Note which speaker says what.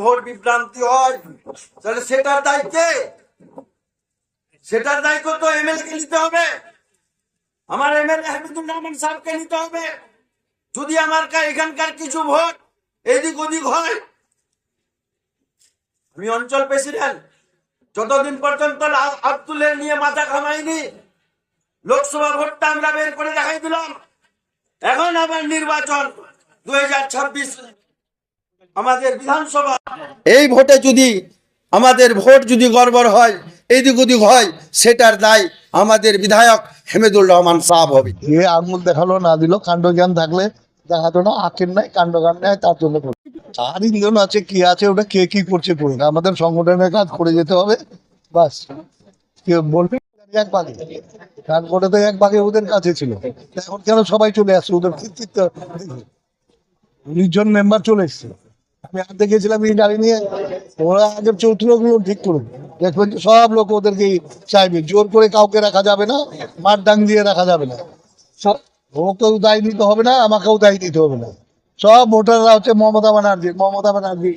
Speaker 1: Vote বিভ্রান্তি হয়। তাহলে সেটার দায়িত্বে? সেটার দায়িত্ব তো এমএলএ কে নিতে হবে। আমার এমএলএ হামিদুর রহমান সাহেবকে নিতে হবে। যদি আমার এখানকার কিছু ভোট এদিক ওদিক হয়, আমি অঞ্চল প্রেসিডেন্ট, যতদিন পর্যন্ত আব্দুলের নিয়ে মাথা ঘামাইনি, লোকসভা ভোটটা আমরা বের করে দেখাই দিলাম। এখন আবার নির্বাচন দু হাজার ছাব্বিশ আমাদের বিধানসভা। এই ভোটে যদি আমাদের ভোট যদি গড়বড় হয় এদিক ওদিক হয় সেটার দায় আমাদের বিধায়ক হেমেদুল রহমান সাহেব হবে।
Speaker 2: এ আঙুল দেখাল না দিল কাণ্ডজ্ঞান থাকলে দেখাতো না আখের নাই কাণ্ডজ্ঞান নেই তার জন্য আর ইন্ধন আছে কি আছে ওটা কে কি করছে করুন আমাদের সংগঠনের কাজ করে যেতে হবে বাস। কে বলবে এক ভাগে কান তো এক ভাগে ওদের কাছে ছিল। এখন কেন সবাই চলে আসছে? ওদের কৃতিত্ব উনিশ জন মেম্বার চলে এসছে। আমি হাতে গেছিলাম এই গাড়ি নিয়ে, ওরা আগেরগুলো ঠিক করুন দেখবেন সব লোক ওদেরকে চাইবে। জোর করে কাউকে রাখা যাবে না মার ডাং দিয়ে রাখা যাবে না। সব ওকেও দায় নিতে হবে না, আমাকেও দায় দিতে হবে না। সব ভোটাররা হচ্ছে মমতা ব্যানার্জি মমতা ব্যানার্জি।